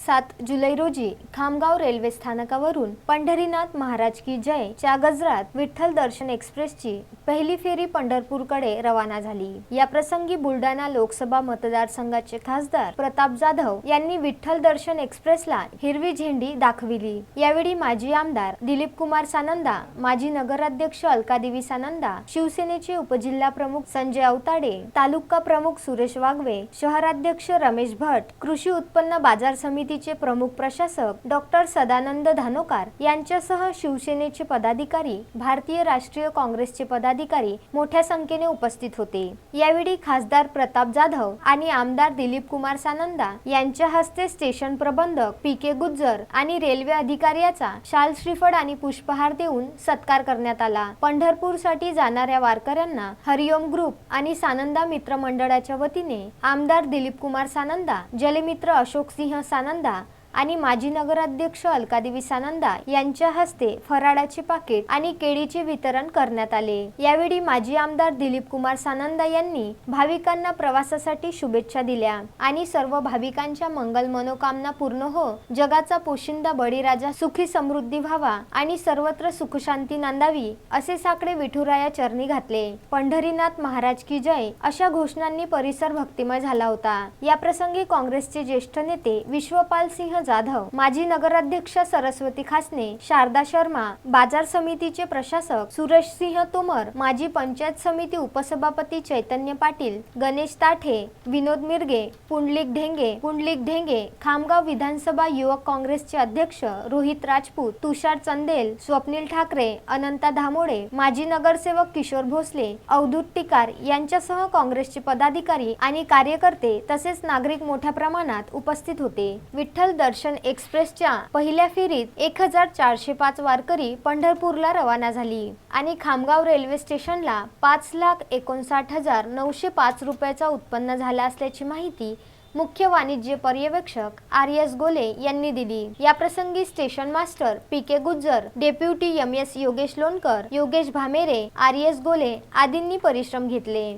सात जुलै रोजी खामगाव रेल्वे स्थानकावरून पंढरीनाथ महाराज की जय च्या गजरात विठ्ठल दर्शन एक्सप्रेसची पहिली फेरी पंढरपूरकडे रवाना झाली. या प्रसंगी बुलढाणा लोकसभा मतदारसंघाचे खासदार प्रताप जाधव यांनी विठ्ठल दर्शन एक्सप्रेसला हिरवी झेंडी दाखविली. यावेळी माजी आमदार दिलीप कुमार सानंदा माजी नगराध्यक्ष अलकादेवी सानंदा शिवसेनेचे उपजिल्हा प्रमुख संजय अवताडे तालुका प्रमुख सुरेश वागवे शहराध्यक्ष रमेश भट कृषी उत्पन्न बाजार समिती समितीचे प्रमुख प्रशासक डॉक्टर सदानंद धानोकार यांच्यासह शिवसेनेचे पदाधिकारी भारतीय राष्ट्रीय काँग्रेसचे पदाधिकारी मोठ्या संख्येने उपस्थित होते. यावेळी खासदार प्रताप जाधव आणि आमदार दिलीप कुमार सानंदा यांच्या हस्ते स्टेशन प्रबंधक पी के गुज्जर आणि रेल्वे अधिकाऱ्याचा शाल श्रीफळ आणि पुष्पहार देऊन सत्कार करण्यात आला. पंढरपूरसाठी जाणाऱ्या वारकऱ्यांना हरिओम ग्रुप आणि सानंदा मित्र मंडळाच्या वतीने आमदार दिलीप कुमार सानंदा जलमित्र अशोक सिंह सानंदा 한다. आणि माजी नगराध्यक्ष अलकादेवी सानंदा यांच्या हस्ते फराळाचे पाकिट आणि केळीचे वितरण करण्यात आले. यावेळी माजी आमदार दिलीप कुमार सानंदा यांनी भाविकांना प्रवासासाठी शुभेच्छा दिल्या आणि सर्व भाविकांच्या मंगल मनोकामना पूर्ण हो जगाचा पोशिंदा बळीराजा सुखी समृद्धी व्हावा आणि सर्वत्र सुखशांती नांदावी असे साकडे विठुराया चरणी घातले. पंढरीनाथ महाराज की जय अशा घोषणांनी परिसर भक्तिमय झाला होता. या प्रसंगी काँग्रेसचे ज्येष्ठ नेते विश्वपाल सिंह जाधव माजी नगराध्यक्ष सरस्वती खासने शारदा शर्मा बाजार समितीचे प्रशासक सुरेश सिंह तोमर माजी पंचायत समिती उपसभापती चैतन्य पाटील गणेश ताठे विनोद मिरगे पुंडलिक ढेंगे पुंडलिक ढेंगे खामगाव विधानसभा युवक काँग्रेसचे अध्यक्ष रोहित राजपूत तुषार चंदेल स्वप्नील ठाकरे अनंता धामोडे माजी नगरसेवक किशोर भोसले अवधूत टिकार यांच्यासह काँग्रेसचे पदाधिकारी आणि कार्यकर्ते तसेच नागरिक मोठ्या प्रमाणात उपस्थित होते. विठ्ठल दर्शन एक्सप्रेसच्या पहिल्या फेरीत एक हजार चारशे पाच वारकरी पंढरपूरला रवाना झाली. आणि खामगाव रेल्वे स्टेशनला पाच लाख एकोणसाठ हजार नऊशे पाच रुपयाचा उत्पन्न झाला असल्याची माहिती मुख्य वाणिज्य पर्यवेक्षक आर एस गोले यांनी दिली. या प्रसंगी station master P K Gujjar deputy M S Yogesh Lonkar Yogesh Bhamere R S Gole आदींनी परिश्रम घेतले.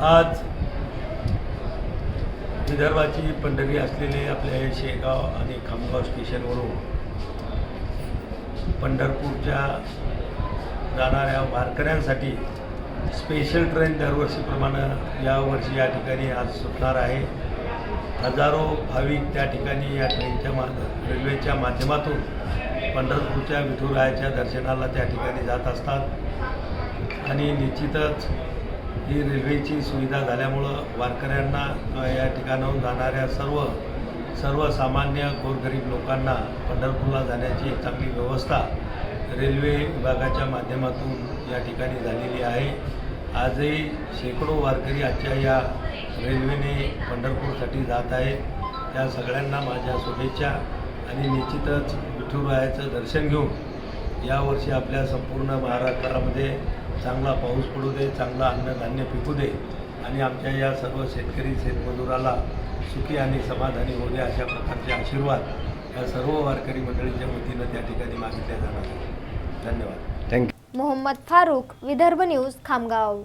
आज विदर्भाची पंढरी असलेले आपले शेगाव आणि खामगाव स्टेशनवरून पंढरपूरच्या जाणाऱ्या वारकऱ्यांसाठी स्पेशल ट्रेन दरवर्षीप्रमाणे यावर्षी या ठिकाणी आज सुटणार आहे. हजारो भाविक त्या ठिकाणी या ट्रेनच्या मा रेल्वेच्या माध्यमातून पंढरपूरच्या विठुरायाच्या दर्शनाला त्या ठिकाणी जात असतात. आणि निश्चितच ही रेल्वेची सुविधा झाल्यामुळं वारकऱ्यांना या ठिकाणाहून जाणाऱ्या सर्व सर्वसामान्य गोरगरीब लोकांना पंढरपूरला जाण्याची एक चांगली व्यवस्था रेल्वे विभागाच्या माध्यमातून या ठिकाणी झालेली आहे. आजही शेकडो वारकरी आजच्या या रेल्वेने पंढरपूरसाठी जात आहेत. त्या सगळ्यांना माझ्या शुभेच्छा आणि निश्चितच विठुरायाचं दर्शन घेऊन यावर्षी आपल्या संपूर्ण महाराष्ट्रामध्ये चांगला पाऊस पडू दे चांगला अन्नधान्य पिकू दे आणि आमच्या या सर्व शेतकरी शेतमजुराला सुखी आणि समाधानी होऊ दे अशा प्रकारचे आशीर्वाद या सर्व वारकरी मंडळीच्या वतीनं त्या ठिकाणी मागितल्या जाणार धन्यवाद. Thank you Mohammad Farooq Vidarbha news Khamgaon.